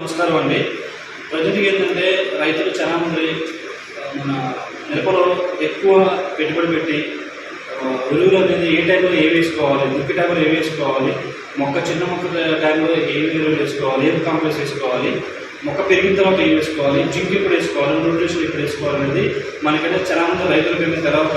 నమస్కారం అండి. ప్రజలకు ఏంటంటే రైతులు చాలామంది మన మిరపలో ఎక్కువ పెట్టుబడి పెట్టి ఆ, ఎరువులు అనేది ఏ టైంలో ఏ వేసుకోవాలి దుక్కి టైంలో ఏ వేసుకోవాలి మొక్క చిన్న మొక్క టైంలో ఏ ఎరువులు వేసుకోవాలి ఏం కాంప్లెక్స్ వేసుకోవాలి మొక్క పెరిగిన తర్వాత ఏం వేసుకోవాలి జింక్ ఎప్పుడు వేసుకోవాలి న్యూట్రిషన్ ఎప్పుడు వేసుకోవాలి అనేది మనకంటే చాలా మంది రైతులకైతే తెలవక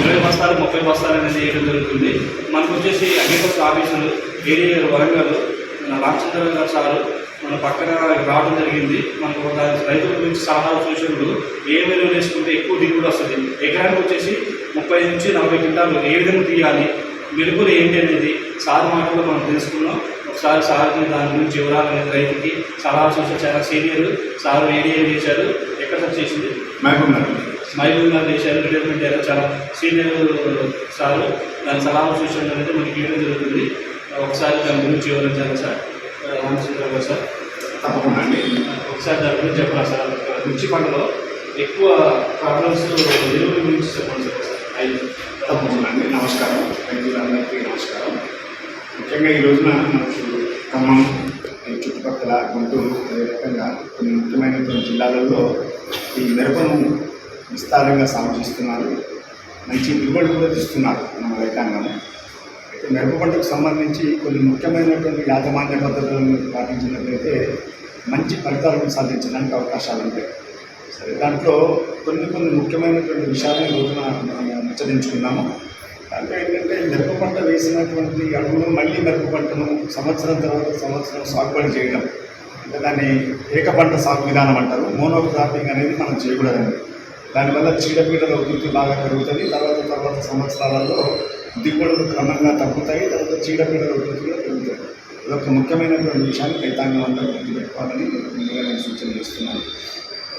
ఇరవై బస్తాలు ముప్పై బస్తాలు అనేది వేయడం జరుగుతుంది. మనకు వచ్చేసి అగ్రికల్చర్ ఆఫీసులు ఏరియా వరంగల్ మన రామచంద్ర గారు సారు మన పక్కన రావడం జరిగింది. మనకు ఒక రైతుల గురించి సలహా సూచనలు ఏ ఎరువులు వేసుకుంటే ఎక్కువ దిగుబడి వస్తుంది. ఎకరానికి వచ్చేసి ముప్పై నుంచి నలభై క్వింటాలు ఏ విధంగా తీయాలి మెరుపులు ఏంటి అనేది సార్ మాటల్లో మనం తెలుసుకున్నాం. ఒకసారి సార్ని దాని గురించి వివరాలు అనేది రైతుకి సలహా సూచన చాలా సీనియర్ సార్ ఏరియా చేశారు ఎక్కడ సార్ చేసింది? మహబూబ్ గారు చేశారు. రిటైర్మెంట్ అయ్యారు చాలా సీనియర్ సార్. దాని సలహా సూచనలు అనేది మనకి ఇవ్వడం జరుగుతుంది. ఒకసారి దాని గురించి వివరించాలి సార్. సార్. తప్పకుండా అండి. ఒకసారి దాని గురించి చెప్పరా సార్? మిర్చి పంటలో ఎక్కువ ప్రాబ్లమ్స్ ఎరువుల గురించి చెప్పండి సార్. అయి తప్పకుండా అండి. నమస్కారం. రైతులందరికీ నమస్కారం. ముఖ్యంగా ఈ రోజున మనకు ఖమ్మం చుట్టుపక్కల గుంటూరు అదే రకంగా కొన్ని ముఖ్యమైనటువంటి జిల్లాలలో ఈ మిరపను విస్తారంగా సాగు చేస్తున్నారు. మంచి దిగుబడి కూడా తీస్తున్నారు మన రైతాంగం. మిరప పంటకు సంబంధించి కొన్ని ముఖ్యమైనటువంటి యాజమాన్య పద్ధతులను పాటించినట్లయితే మంచి ఫలితాలను సాధించడానికి అవకాశాలు ఉంటాయి. సరే దాంట్లో కొన్ని కొన్ని ముఖ్యమైనటువంటి విషయాలను రోజున మనం ముచ్చరించుకున్నాము దాంట్లో ఏంటంటే మిరప పంట వేసినటువంటి అడుగులు మళ్ళీ మిరప పంటను సంవత్సరం తర్వాత సంవత్సరం సాగుబడి చేయడం అంటే దాన్ని ఏక పంట సాగు విధానం అంటారు. మోనో క్రాపింగ్ అనేది మనం చేయకూడదండి. దానివల్ల చీడపీడల ఉధృతి బాగా పెరుగుతుంది. తర్వాత తర్వాత సంవత్సరాలలో దిగుబడులు క్రమంగా తగ్గుతాయి తర్వాత చీడపీడల ఉధృతి కూడా పెరుగుతాయి. ఇదొక ముఖ్యమైనటువంటి విషయాన్ని రైతాంగం అంతా గుర్తుపెట్టుకోవాలని ముందుగా నేను సూచన చేస్తున్నాను.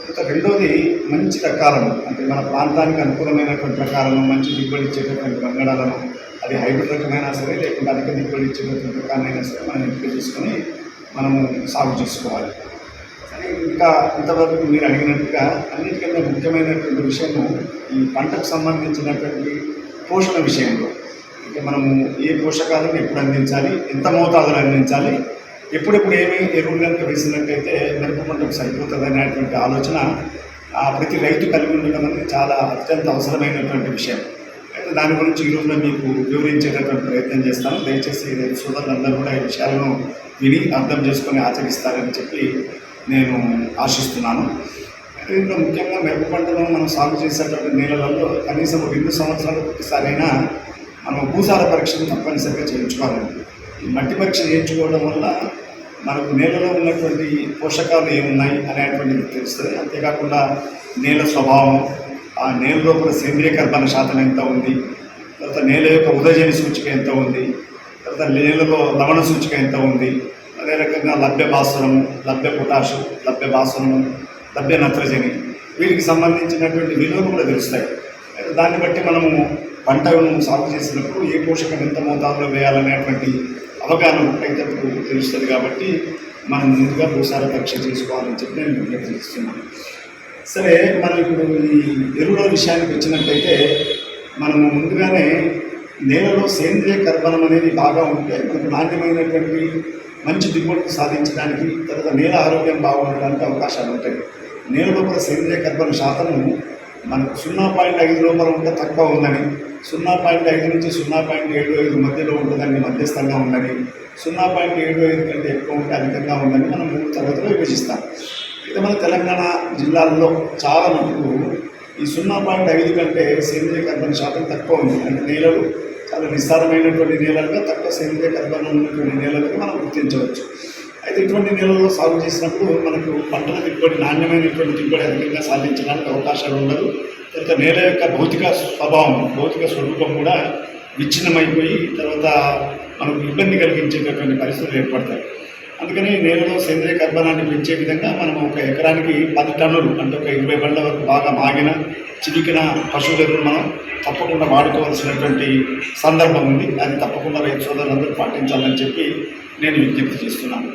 తర్వాత రెండోది మంచి రకాలను అంటే మన ప్రాంతానికి అనుకూలమైనటువంటి రకాలను మంచి దిగుబడి ఇచ్చేటటువంటి బంగాళాలను అది హైబ్రిడ్ రకమైనా సరే లేకుంటే అధిక దిగుబడి ఇచ్చేటటువంటి రకాలైనా సరే మనం ఎంపిక చేసుకొని మనము సాగు చేసుకోవాలి. ఇంకా ఇంతవరకు మీరు అడిగినట్టుగా అన్నిటికన్నా ముఖ్యమైనటువంటి విషయము ఈ పంటకు సంబంధించినటువంటి పోషణ విషయంలో. మనము ఏ పోషకాలను ఎప్పుడు అందించాలి ఎంత మోతాదులో అందించాలి ఎప్పుడెప్పుడు ఏమి ఎరువులు కనుక వేసినట్టయితే మిరప పంటకు సరిపోతుంది అనేటువంటి ఆలోచన ఆ ప్రతి రైతు కలిగి ఉండడం అనేది చాలా అత్యంత అవసరమైనటువంటి విషయం. అయితే దాని గురించి ఈ రోజున మీకు వివరించేటటువంటి ప్రయత్నం చేస్తాను. దయచేసి రైతు సోదరులందరూ కూడా ఈ విషయాలను విని అర్థం చేసుకొని ఆచరిస్తారని చెప్పి నేను ఆశిస్తున్నాను. దీంట్లో ముఖ్యంగా మిరప పంటను మనం సాగు చేసేటువంటి నేలలలో కనీసం రెండు సంవత్సరాలకు ఒకసారైనా మనం భూసార పరీక్షను తప్పనిసరిగా చేయించుకోవాలండి ఈ మట్టి పరీక్ష చేయించుకోవడం వల్ల మనకు నేలలో ఉన్నటువంటి పోషకాలు ఏమున్నాయి అనేటువంటిది తెలుస్తుంది. అంతేకాకుండా నేల స్వభావం ఆ నేల లోపల సేంద్రియ శాతం ఎంత ఉంది? తర్వాత నేల యొక్క ఉదయజని సూచిక ఎంత ఉంది? తర్వాత నేలలో లవణ సూచిక ఎంత ఉంది? అదే రకంగా లభ్య భాస్వరము లభ్య పొటాషు లభ్య భాస్వరము లభ్య నత్రజని వీటికి సంబంధించినటువంటి విలువలు కూడా తెలుస్తాయి. దాన్ని బట్టి మనము పంటను సాగు చేసినప్పుడు ఏ పోషకం ఎంత మోతాదులో వేయాలనేటువంటి అవగాహన రైతులకు తెలుస్తుంది కాబట్టి మనం ముందుగా భూసార పరీక్ష చేసుకోవాలని చెప్పి నేను విజ్ఞప్తి చేస్తున్నాను సరే మనం ఇప్పుడు ఈ ఎరువుల విషయానికి వచ్చినట్టయితే మనము ముందుగానే నేలలో సేంద్రియ కర్బనం అనేది బాగా ఉంటే మనకు నాణ్యమైనటువంటి మంచి దిగుబడి సాధించడానికి తర్వాత నేల ఆరోగ్యం బాగుండడానికి అవకాశాలు ఉంటాయి. నేల లోపల సేంద్రియ కర్బన శాతము మనకు సున్నా పాయింట్ ఐదు లోపల ఉంటే తక్కువ ఉందని సున్నా పాయింట్ ఐదు నుంచి సున్నా పాయింట్ ఏడు ఐదు మధ్యలో ఉంటుందని మధ్యస్థంగా ఉందని సున్నా పాయింట్ ఏడు ఐదు కంటే ఎక్కువ ఉంటే అధికంగా ఉందని మనం మూడు తరగతిలో విభజిస్తాం. అయితే మన తెలంగాణ జిల్లాల్లో చాలా మటుకు ఈ సున్నా పాయింట్ ఐదు కంటే సేంద్రియ కర్బన శాతం తక్కువ ఉంది. అంటే నేలలు చాలా విస్తారమైనటువంటి నేలలుగా తక్కువ సేంద్రియ కర్బనం ఉన్నటువంటి నేలలుగా మనం గుర్తించవచ్చు. అయితే ఇటువంటి నేలలో సాగు చేసినప్పుడు మనకు పంటల దిగుబడి నాణ్యమైనటువంటి దిగుబడి అధికంగా సాధించడానికి అవకాశాలు ఉండదు. తర్వాత నేల యొక్క భౌతిక స్వభావం భౌతిక స్వరూపం కూడా విచ్ఛిన్నమైపోయి తర్వాత మనకు ఇబ్బంది కలిగించేటటువంటి పరిస్థితులు ఏర్పడతాయి. అందుకని నేలలో సేంద్రియ కర్బనాన్ని పెంచే విధంగా మనం ఒక ఎకరానికి పది టన్నులు అంటే ఒక ఇరవై బండ్ల వరకు బాగా మాగిన చిలికిన పశువులను మనం తప్పకుండా వాడుకోవాల్సినటువంటి సందర్భం ఉంది. అది తప్పకుండా రైతు సోదరులందరూ పాటించాలని చెప్పి నేను విజ్ఞప్తి చేస్తున్నాను.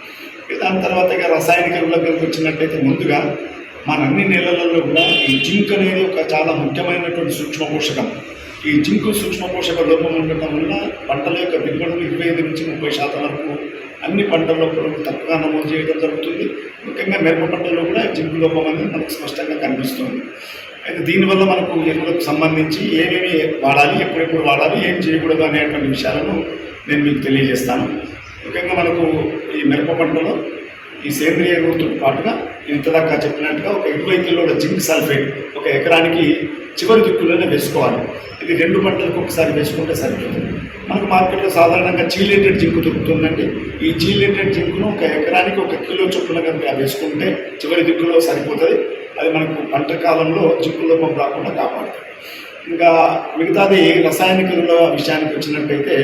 దాని తర్వాత ఇక రసాయనిక ఎరువుల వచ్చినట్టయితే ముందుగా మన అన్ని నెలలలో కూడా ఈ జింక్ అనేది ఒక చాలా ముఖ్యమైనటువంటి సూక్ష్మ పోషకం. ఈ జింకు సూక్ష్మ పోషక లోపం ఉండటం వల్ల పంటల యొక్క దిగుబడులు ఇరవై ఐదు నుంచి ముప్పై శాతం వరకు అన్ని పంటల్లో కూడా తక్కువగా నమోదు చేయడం జరుగుతుంది. ముఖ్యంగా మిరప పంటల్లో కూడా జింకు లోపం అనేది మనకు స్పష్టంగా కనిపిస్తుంది. అయితే దీనివల్ల మనకు ఎరువులకు సంబంధించి ఏమేమి వాడాలి ఎప్పుడెప్పుడు వాడాలి ఏం చేయకూడదు అనేటువంటి విషయాలను నేను మీకు తెలియజేస్తాను. ముఖ్యంగా మనకు ఈ మిరప పంటలో ఈ సేంద్రియ ఎరువులతో పాటుగా ఇంతదాకా చెప్పినట్టుగా ఒక ఇరవై కిలోల జింక్ సల్ఫేట్ ఒక ఎకరానికి చివరి దిక్కులోనే వేసుకోవాలి. ఇది రెండు పంటలకు ఒకసారి వేసుకుంటే సరిపోతుంది. మనకు మార్కెట్లో సాధారణంగా చీలేటెడ్ జింకు దొరుకుతుందండి. ఈ చీలేటెడ్ జింకును ఒక ఎకరానికి ఒక కిలో చొప్పున కనుక వేసుకుంటే చివరి దిక్కులో సరిపోతుంది. అది మనకు పంట కాలంలో జింకు లోపం రాకుండా కాపాడుతుంది. ఇంకా మిగతాది రసాయనిక విషయానికి వచ్చినట్టయితే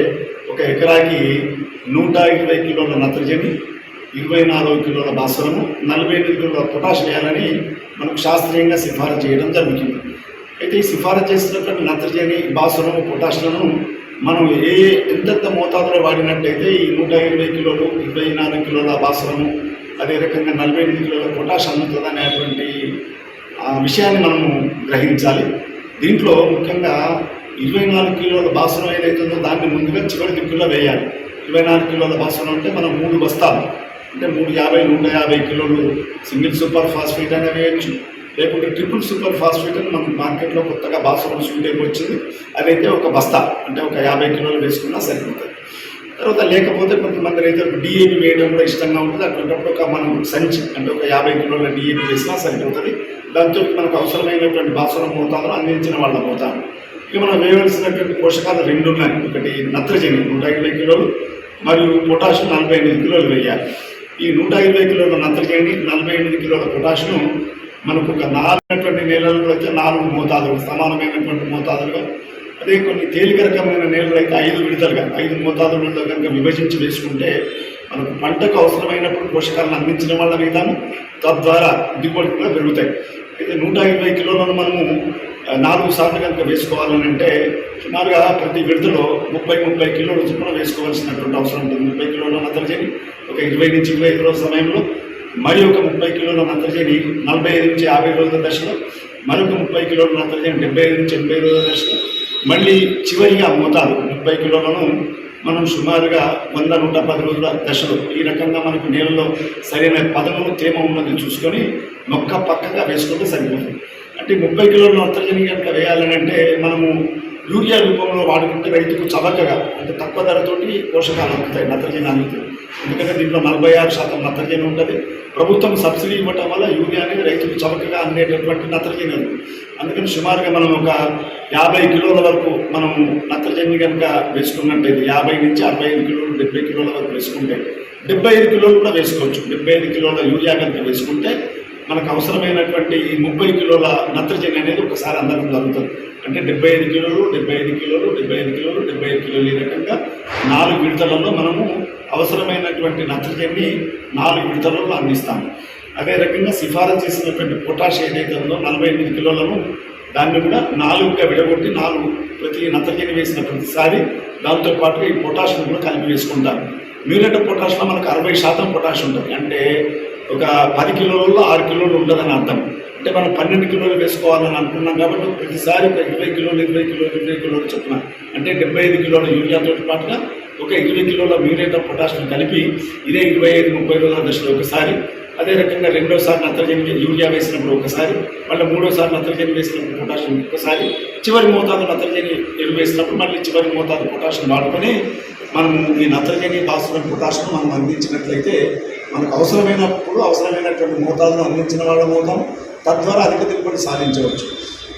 ఒక ఎకరాకి నూట ఇరవై కిలోల నత్రజని ఇరవై నాలుగు కిలోల భాస్వరము నలభై ఎనిమిది కిలోల పొటాష్ వేయాలని మనకు శాస్త్రీయంగా సిఫారసు చేయడం జరుగుతుంది. అయితే ఈ సిఫారసు చేసినటువంటి నత్రజని భాస్వరము పొటాష్లను మనం ఏ ఎంతెంత మోతాదులో వాడినట్టయితే ఈ నూట ఇరవై కిలోలు ఇరవై నాలుగు కిలోల భాస్వరము అదే రకంగా నలభై ఎనిమిది కిలోల పొటాష్ అందుతుంది అనేటువంటి విషయాన్ని మనము గ్రహించాలి. దీంట్లో ముఖ్యంగా ఇరవై నాలుగు కిలోల బాసనం ఏదైతుందో దాన్ని ముందుగా చివరి దిక్కులో వేయాలి. ఇరవై నాలుగు కిలోల బాసరం అంటే మనం మూడు బస్తాలు. అంటే మూడు యాభై నూట యాభై కిలోలు సింగిల్ సూపర్ ఫాస్ఫేట్ అయినా వేయచ్చు లేకుంటే ట్రిపుల్ సూపర్ ఫాస్ఫేట్ అని మనకు మార్కెట్లో కొత్తగా బాసనం సూటేపు వచ్చింది అదైతే ఒక బస్తా అంటే ఒక యాభై కిలోలు వేసుకున్నా సరిపోతుంది. తర్వాత లేకపోతే కొంతమంది రైతులకు డిఏపి వేయడం కూడా ఇష్టంగా ఉంటుంది. అటువంటిప్పుడు ఒక మనం సంచి అంటే ఒక యాభై కిలోల డిఏపి వేసినా సరిపోతుంది. దాంతో మనకు అవసరమైనటువంటి భాస్వరం మోతాదులు అందించిన వాళ్ళ మోతాదు ఇక మనం వేయవలసినటువంటి పోషకాలు రెండు ఉన్నాయి ఒకటి నత్రజని నూట ఇరవై కిలోలు మరియు పొటాషియం నలభై ఎనిమిది కిలోలు వేయాలి. ఈ నూట ఇరవై కిలోల నత్రజని నలభై ఎనిమిది కిలోల పొటాషియం మనకు ఒక నాలుగునటువంటి నేలల్లో అయితే నాలుగు మోతాదులు సమానమైనటువంటి మోతాదులుగా అదే కొన్ని తేలిక రకమైన నేలలు అయితే ఐదు విడతలుగా ఐదు మోతాదులలో కనుక విభజించి వేసుకుంటే మనకు పంటకు అవసరమైనప్పుడు పోషకాలను అందించడం వాళ్ళ మీదను తద్వారా దిగుబడి కూడా పెరుగుతాయి. అయితే నూట ఇరవై కిలోలను మనము నాలుగు సార్లు కనుక వేసుకోవాలని అంటే సుమారుగా ప్రతి విడతలో ముప్పై ముప్పై కిలోల చొప్పున వేసుకోవాల్సినటువంటి అవసరం ఉంటుంది. ముప్పై కిలోల నత్రజని ఒక ఇరవై నుంచి ఇరవై ఐదు రోజుల సమయంలో మరి ఒక ముప్పై కిలోల నత్రజని నలభై ఐదు నుంచి యాభై రోజుల దశలో మరొక ముప్పై కిలోల నత్రజని డెబ్బై ఐదు నుంచి ఎనభై రోజుల దశలో మళ్ళీ చివరిగా మోతాదు ముప్పై కిలోలను మనం సుమారుగా వంద నూట పది రోజుల దశలో ఈ రకంగా మనకు నీళ్ళలో సరైన పదము తేమ ఉన్నది చూసుకొని మొక్క పక్కగా వేసుకుంటే సరిపోతుంది. అంటే ముప్పై కిలోల నత్రజని కనుక వేయాలని అంటే మనము యూరియా రూపంలో వాడుకుంటే రైతుకు చవకగా అంటే తక్కువ ధరతోటి పోషకాలు అందుతాయి నత్రజని అందుతాయి. ఎందుకంటే దీంట్లో నలభై ఆరు శాతం నత్రజని ఉంటుంది. ప్రభుత్వం సబ్సిడీ ఇవ్వటం వల్ల యూరియా అనేది రైతుకు చవకగా అందేటటువంటి నత్రజని అందుకని సుమారుగా మనం ఒక యాభై కిలోల వరకు మనం నత్రజని కనుక వేసుకున్నట్టయితే యాభై నుంచి అరవై ఐదు కిలోలు డెబ్బై కిలోల వరకు వేసుకుంటే డెబ్బై ఐదు కిలోలు కూడా వేసుకోవచ్చు. డెబ్బై ఐదు కిలోల యూరియా కనుక వేసుకుంటే మనకు అవసరమైనటువంటి ఈ ముప్పై కిలోల నత్రజని అనేది ఒకసారి అందరం జరుగుతుంది అంటే డెబ్బై ఐదు కిలోలు డెబ్బై ఐదు కిలోలు డెబ్బై ఐదు కిలోలు డెబ్బై ఐదు కిలోలు ఈ రకంగా నాలుగు విడతలలో మనము అవసరమైనటువంటి నత్రజని నాలుగు విడతలలో అందిస్తాము. అదే రకంగా సిఫారసు చేసినటువంటి పొటాష్ ఏదైతే ఉందో నలభై ఎనిమిది కిలోలను దాన్ని కూడా నాలుగుగా విడగొట్టి నాలుగు ప్రతి నత్రజని వేసిన ప్రతిసారి దాంతోపాటు ఈ పొటాషియం కూడా కలిపి వేసుకుంటారు. మ్యూరేట్ పొటాష్లో మనకు అరవై శాతం పొటాష్ ఉంటుంది. అంటే ఒక పది కిలోలలో ఆరు కిలోలు ఉండదని అర్థం. అంటే మనం పన్నెండు కిలోలు వేసుకోవాలని అనుకున్నాం కాబట్టి ప్రతిసారి ఒక ఇరవై కిలోలు ఇరవై కిలోలు ఇరవై కిలోలు చొప్పున. అంటే డెబ్బై ఐదు కిలోల యూరియాతో పాటుగా ఒక ఇరవై కిలోల మ్యూరేట్ పొటాషియం కలిపి ఇదే ఇరవై ఐదు ముప్పై రోజుల దశలో ఒకసారి అదే రకంగా రెండోసారి నత్రజని యూరియా వేసినప్పుడు ఒకసారి మళ్ళీ మూడోసారి నత్రజని వేసినప్పుడు పొటాషియం ఒకసారి చివరి మోతాదు నత్రజని ఎరువు వేసినప్పుడు మళ్ళీ చివరి మోతాదు పొటాషియం వాడుకొని మనం ఈ నత్రజని భాస్వరం పొటాషియం మనం అందించినట్లయితే మనకు అవసరమైనప్పుడు అవసరమైనటువంటి మోతాదును అందించిన వాళ్ళం అవుతాం. తద్వారా అధిక దిగుబడి సాధించవచ్చు.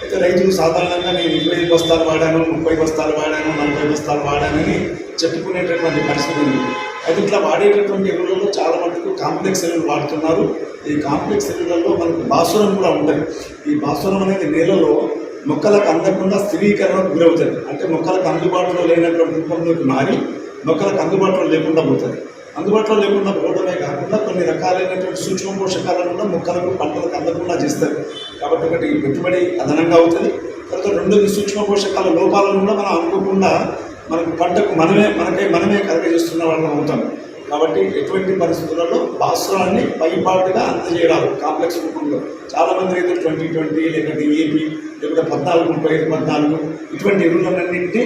అయితే రైతులు సాధారణంగా నేను ఇరవై బస్తాలు వాడాను ముప్పై బస్తాలు వాడాను నలభై బస్తాలు వాడానని చెప్పుకునేటటువంటి పరిస్థితి ఉంది. అయితే ఇట్లా వాడేటటువంటి ఎరువులలో చాలా మటుకు కాంప్లెక్స్ ఎరువులు వాడుతున్నారు. ఈ కాంప్లెక్స్ ఎరువులలో మనకు భాస్వరం కూడా ఉంటుంది. ఈ భాస్వరం అనేది నేలలో మొక్కలకు అందకుండా స్థిరీకరణకు గురవుతుంది. అంటే మొక్కలకు అందుబాటులో లేనటువంటి రూపంలోకి మారి మొక్కలకు అందుబాటులో లేకుండా పోతుంది. అందుబాటులో లేకుండా పోవడమే కాకుండా కొన్ని రకాలైనటువంటి సూక్ష్మ పోషకాలను కూడా మొక్కలకు పంటలకు అందకుండా చేస్తారు కాబట్టి ఒకటి పెట్టుబడి అదనంగా అవుతుంది. తర్వాత రెండోది సూక్ష్మ పోషకాల లోపాలను కూడా మనం అనుకోకుండా మనకు పంటకు మనమే మనకే మనమే కలగజేస్తున్న వాళ్ళం అవుతాం. కాబట్టి ఎటువంటి పరిస్థితులలో భాస్వరాన్ని పైపాటుగా అందజేయరాదు కాంప్లెక్స్ రూపంలో. చాలా మంది రైతులు ట్వంటీ ట్వంటీ లేకపోతే ఏపీ లేకపోతే పద్నాలుగు ముప్పై ఐదు పద్నాలుగు ఇటువంటి ఎరువులన్నింటినీ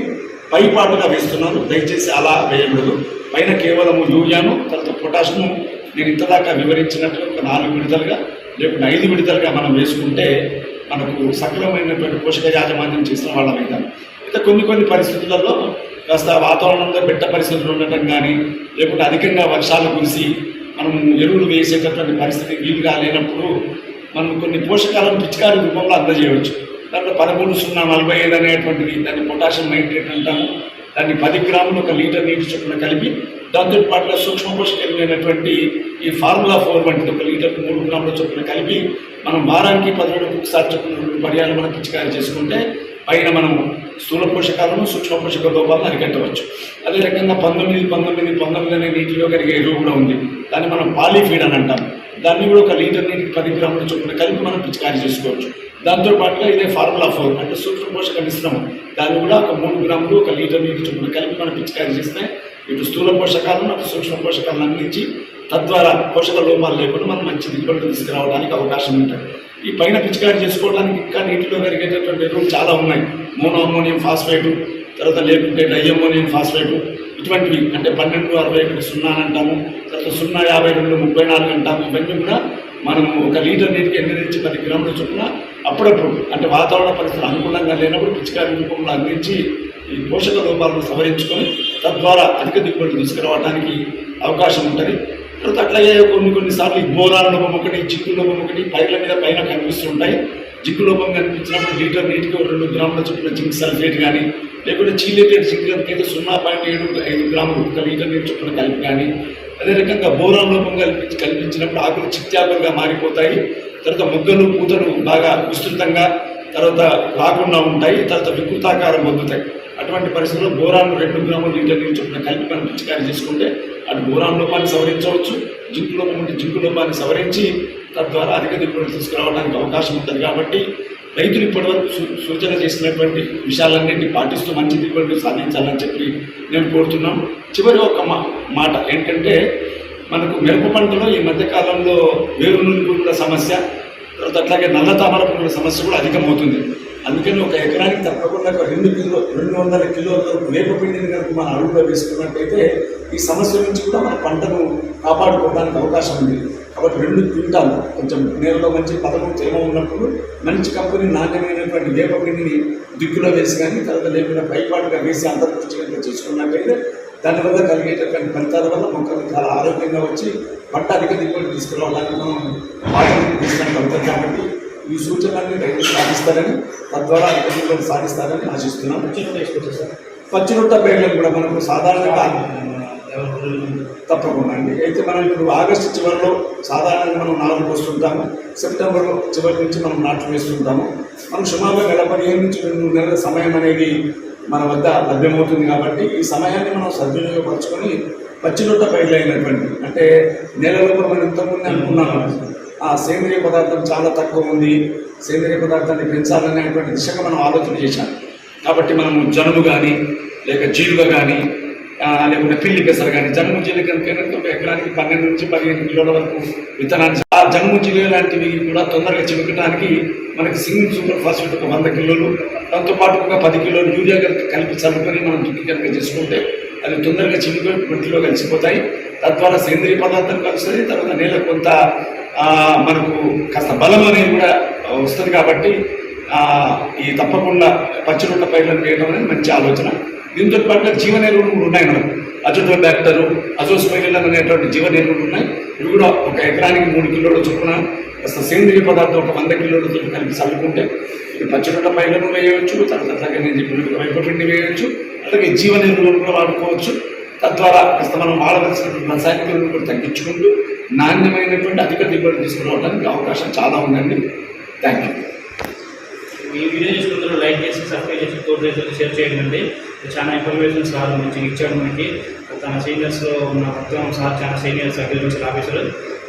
పైపాటుగా వేస్తున్నారు. దయచేసి అలా వేయకూడదు. పైన కేవలము యూరియాను తర్వాత పొటాషియం నేను ఇంతదాకా వివరించినట్లు ఒక నాలుగు విడతలుగా లేకుంటే ఐదు విడతలుగా మనం వేసుకుంటే మనకు సకలమైనటువంటి పోషక యాజమాన్యం చేసిన వాళ్ళం అవుతాం కొన్ని కొన్ని పరిస్థితులలో కాస్త వాతావరణంలో పెట్ట పరిస్థితులు ఉండటం కానీ లేకుంటే అధికంగా వర్షాలు కురిసి మనం ఎరువులు వేసేటటువంటి పరిస్థితి వీలుగా లేనప్పుడు మనం కొన్ని పోషకాలను పిచికారి రూపంలో అందజేయవచ్చు. దాంట్లో పదమూడు సున్నా నలభై ఐదు అనేటువంటిది దాన్ని పొటాషియం నైట్రేట్ అంటాము. దాన్ని పది గ్రాములు ఒక లీటర్ నీటి చొప్పున కలిపి దాంతో పాటుగా సూక్ష్మ పోషకమైనటువంటి ఈ ఫార్ములా ఫోర్ వంటిది ఒక లీటర్ మూడు గ్రాముల చొప్పున కలిపి మనం వారానికి పది రోజులకు ఒకసారి చొప్పున పర్యాలు మనం పిచికారి చేసుకుంటే పైన మనం స్థూల పోషకాలను సూక్ష్మ పోషక లోపాలను అరికట్టవచ్చు. అదే రకంగా పంతొమ్మిది పంతొమ్మిది పంతొమ్మిది అనే నీటిలో కరిగే ఎరువు కూడా ఉంది. దాన్ని మనం పాలీఫీడ్ అని అంటాం. దాన్ని కూడా ఒక లీటర్ నీటికి పది గ్రాముల చొప్పున కలిపి మనం పిచికారి చేసుకోవచ్చు. దాంతో పాటుగా ఇదే ఫార్ములా ఫోర్ అంటే సూక్ష్మ పోషక మిశ్రమం. దాన్ని కూడా ఒక మూడు గ్రాములు ఒక లీటర్ నీటి చొప్పున కలిపి మనం పిచికారి చేస్తే ఇటు స్థూల పోషకాలను అటు సూక్ష్మ పోషకాలను అందించి తద్వారా పోషక లోపాలు లేకుండా మనం మంచి దిగుబడులు తీసుకురావడానికి అవకాశం ఉంటుంది. ఈ పైన పిచికారి చేసుకోవడానికి ఇంకా నీటిలో కరిగేటటువంటి ఎరువులు చాలా ఉన్నాయి. మోనో అమ్మోనియం ఫాస్ఫేటు తర్వాత లేకుంటే డైఅమ్మోనియం ఫాస్ఫేటు ఇటువంటివి అంటే పన్నెండు అరవై ఒకటి సున్నా అని అంటాము తర్వాత సున్నా యాభై రెండు ముప్పై నాలుగు అంటాము. ఇవన్నీ కూడా మనం ఒక లీటర్ నీటికి ఎనిమిది నుంచి పది గ్రాముల చొప్పున అప్పుడప్పుడు అంటే వాతావరణ పరిస్థితులు అనుకూలంగా లేనప్పుడు పిచికారి రూపంలో అందించి ఈ పోషక లోపాలను సవరించుకొని తద్వారా అధిక దిగుబడి తీసుకురావడానికి అవకాశం ఉంటుంది. తర్వాత అట్లాగే కొన్ని కొన్నిసార్లు ఈ బోరాల లోపం ఒకటి జింకు లోపం ఒకటి పైర్ల మీద పైన కనిపిస్తుంటాయి జింక్ లోపం కనిపించినప్పుడు లీటర్ నీటికి ఒక రెండు గ్రాముల చొప్పున జింక్ సల్ఫేట్ కానీ లేకుంటే చీలేటెడ్ జింక్ అయితే సున్నా పాయింట్ ఏడు ఐదు గ్రాములు ఒక లీటర్ నీటి చొప్పున కలిపి కానీ అదే రకంగా బోరాన్ లోపం కల్పించి కల్పించినప్పుడు ఆకులు చిత్యాకులుగా మారిపోతాయి. తర్వాత మొగ్గలు పూతలు బాగా విస్తృతంగా తర్వాత రాకుండా ఉంటాయి. తర్వాత వికృతాకారం పొందుతాయి. అటువంటి పరిస్థితుల్లో బోరాన్ రెండు గ్రాములు లీటర్ నీటి చొప్పున కలిపి మనం పిచికారి చేసుకుంటే అటు బోరాన్ లోపాన్ని సవరించవచ్చు జింకు లోపం ఉంటే జింకు లోపాన్ని సవరించి తద్వారా అధిక దిగుబడి తీసుకురావడానికి అవకాశం ఉంటుంది. కాబట్టి రైతులు ఇప్పటివరకు సూచన చేసినటువంటి విషయాలన్నింటినీ పాటిస్తూ మంచి దిగుబడి సాధించాలని చెప్పి నేను కోరుతున్నాను చివరి ఒక మా మాట ఏంటంటే మనకు మిరప పంటలో ఈ మధ్యకాలంలో వేరు నుండి పురుగుల సమస్య తర్వాత అట్లాగే నల్ల తామర పురుగుల సమస్య కూడా అధికమవుతుంది. అందుకని ఒక ఎకరానికి తప్పకుండా ఒక రెండు కిలో రెండు వందల కిలోల వరకు వేపపిండిని కనుక మనం అడుగులో వేసుకున్నట్టయితే ఈ సమస్య నుంచి కూడా మన పంటను కాపాడుకోవడానికి అవకాశం ఉంది. కాబట్టి రెండు క్వింటాలు కొంచెం నేలలో మంచి పదము తేమ ఉన్నప్పుడు మంచి కంపెనీ నాణ్యమైనటువంటి వేపపిండిని దిక్కులో వేసి కానీ తర్వాత లేకుండా పైపాటుగా వేసి అంతర్దృష్టి కనుక చేసుకున్నట్టయితే దానివల్ల కలిగేటటువంటి ఫలితాల వల్ల మొక్కలు చాలా ఆరోగ్యంగా వచ్చి పంట అధిక దిగుబడి తీసుకురావడానికి మనం తీసుకుని అవుతుంది కాబట్టి ఈ సూచనలన్నీ రైతులు సాధిస్తారని తద్వారా అధిక దిగుబడి సాధిస్తారని ఆశిస్తున్నాం పచ్చి రొట్ట పేర్లను కూడా మనకు సాధారణంగా తప్పకుండా అండి. అయితే మనం ఇప్పుడు ఆగస్టు చివరిలో సాధారణంగా మనం నాలుగు పోస్తుంటాము. సెప్టెంబర్ చివరి నుంచి మనం నాట్లు వేస్తుంటాము. మనం సుమారుగా నెల పదిహేను నుంచి రెండు నెలల సమయం అనేది మన వద్ద లభ్యమవుతుంది కాబట్టి ఈ సమయాన్ని మనం సద్వినియోగపరచుకొని పచ్చిరొట్ట పైలైనటువంటి అంటే నెలలో మనం ఇంతకుముందు అనుకున్నాము ఆ సేంద్రియ పదార్థం చాలా తక్కువ ఉంది. సేంద్రియ పదార్థాన్ని పెంచాలనేటువంటి దిశగా మనం ఆలోచన చేశాం. కాబట్టి మనము జనుము కానీ లేక జీలుగా కానీ లేకుంటే పిల్లి పెసరు కానీ జనుము జీలుగ కనుక ఒక ఎకరానికి పన్నెండు నుంచి పదిహేను కిలోల వరకు విత్తనాన్ని ఆ జనుము లాంటివి కూడా తొందరగా చివకడానికి మనకి సింగిల్ సూపర్ ఫాస్ఫేట్ ఒక వంద కిలోలు దాంతోపాటు ఒక పది కిలోలు యూరియా కనుక కలిపి చల్లుకొని మనం దుక్కి కనుక చేసుకుంటే అవి తొందరగా చిమ్మికొని మట్టిలో కలిసిపోతాయి. తద్వారా సేంద్రియ పదార్థం కలుస్తుంది తర్వాత నేల కొంత మనకు కాస్త బలం అనేది కూడా వస్తుంది కాబట్టి ఈ తప్పకుండా పచ్చిరొట్ల పైర్లను వేయడం అనేది మంచి ఆలోచన. దీంతో పాటు జీవన ఎరువులు కూడా ఉన్నాయి మనకు. అజోటో బ్యాక్టర్ అజోస్పైరిల్ అనేటువంటి జీవన ఎరువులు ఉన్నాయి. ఇవి కూడా ఒక ఎకరానికి మూడు కిలోల చొప్పున సేంద్రియ పదార్థం ఒక వంద కిలోలతో కలిపి చల్లుకుంటే ఇది పచ్చిరొట్ట పైర్లను వేయవచ్చు తర్వాత అట్లాగే నేను చెప్పినట్టు వైపపిండి వేయవచ్చు అలాగే జీవన ఎరువులను కూడా వాడుకోవచ్చు. తద్వారా కాస్త మనం వాడవలసిన రసాయనిక ఎరువులు కూడా తగ్గించుకుంటూ నాణ్యమైనటువంటి అధిక దిగుబడి తీసుకురావడానికి అవకాశం చాలా ఉందండి. థ్యాంక్ యూ ఈ వీడియో చూసుకుంటారు లైక్ చేసి సబ్స్క్రైబ్ చేసి తోటి షేర్ చేయండి. చాలా ఇన్ఫర్మేషన్ సార్ మంచిగా ఇచ్చాడు మనకి. తన సీనియర్స్లో ఉన్న మొత్తం సార్ చాలా సీనియర్స్ అగ్రికల్చర్ ఆఫీసర్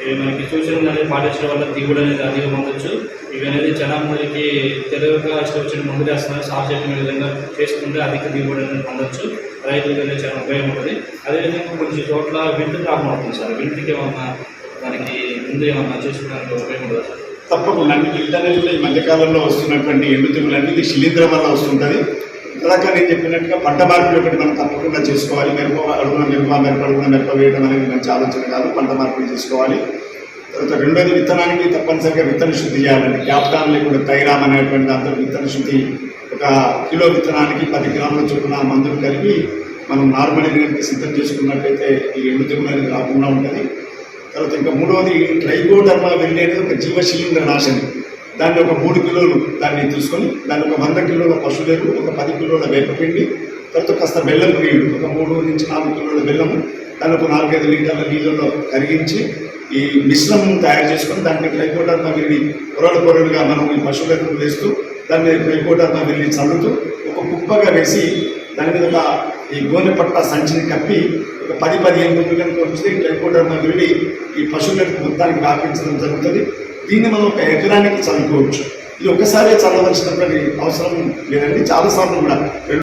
ఇవి మనకి సూచనలు అనేది పాటించడం వల్ల దిగుబడి అనేది అధిകം పొందొచ్చు. ఇవి అనేది చాలా మందికి తెలుగుగా ఇష్టం వచ్చిన ముందు చేస్తున్నారు. సార్ చెప్పిన విధంగా చేసుకుంటే అధిక దిగుబడి అనేది పొందొచ్చు. రైతులకు అనేది చాలా ఉపయోగం ఉంటుంది. అదేవిధంగా కొంచెం చోట్ల వింటు ప్రాబ్లం అవుతుంది సార్. విండ్కి ఏమన్నా మనకి ముందు ఏమన్నా చూసుకోవడానికి ఉపయోగం ఉంటుందా సార్? తప్పకుండా. అండి ఈ మధ్యకాలంలో వస్తున్నటువంటి ఎండు తెగులు అనేది శిలీంధ్రం వల్ల వస్తుంటుంది. ఇందాక నేను చెప్పినట్టుగా పంట మార్పిడి ఒకటి మనం తప్పకుండా చేసుకోవాలి. మిరప అడుగున మిరప మిరప అడుగున మిరప వేయడం అనేది మంచి ఆలోచన కాదు. పంట మార్పిడి చేసుకోవాలి. తర్వాత రెండోది విత్తనానికి తప్పనిసరిగా విత్తన శుద్ధి చేయాలండి. క్యాప్టాన్ లేకుండా తైరామ్ అనేటువంటి దాంతో విత్తన శుద్ధి ఒక కిలో విత్తనానికి పది గ్రాముల చొప్పున మందులు కలిపి మనం నార్మల్ కనుక సిద్ధం చేసుకున్నట్టయితే ఈ ఎండు తెగులు అనేది రాకుండా ఉంటుంది. తర్వాత ఇంకా మూడవది ట్రైకోడర్మా వెళ్ళేది ఒక జీవశిలీంద్ర నాశనం. దాన్ని ఒక మూడు కిలోలు దాన్ని తీసుకొని దాన్ని ఒక వంద కిలోల పశువులకు ఒక పది కిలోల వేపపిండి తర్వాత కాస్త బెల్లం నీళ్ళు ఒక మూడు నుంచి నాలుగు కిలోల బెల్లం దాన్ని ఒక నాలుగైదు లీటర్ల నీళ్ళలో కరిగించి ఈ మిశ్రమం తయారు చేసుకొని దాన్ని ట్రైకోడర్మా వెళ్ళి పొరలు పొరలుగా మనం ఈ పశువులకు వేస్తూ దాన్ని ట్రైకోడర్మా వెళ్ళి చల్లుతూ ఒక కుప్పగా వేసి దాని మీద ఒక ఈ గోనె పట్ట సంచిని కప్పి ఒక పది పదిహేను రోజులు కనుక ఉంచితే ట్రైకోడర్మా వెళ్ళి ఈ పశువులకు మొత్తానికి వ్యాపించడం జరుగుతుంది. దీన్ని మనం ఒక ఎకరానికి చదువుకోవచ్చు. ఇది ఒక్కసారే చదవలసినటువంటి అవసరం లేదండి. చాలాసార్లు కూడా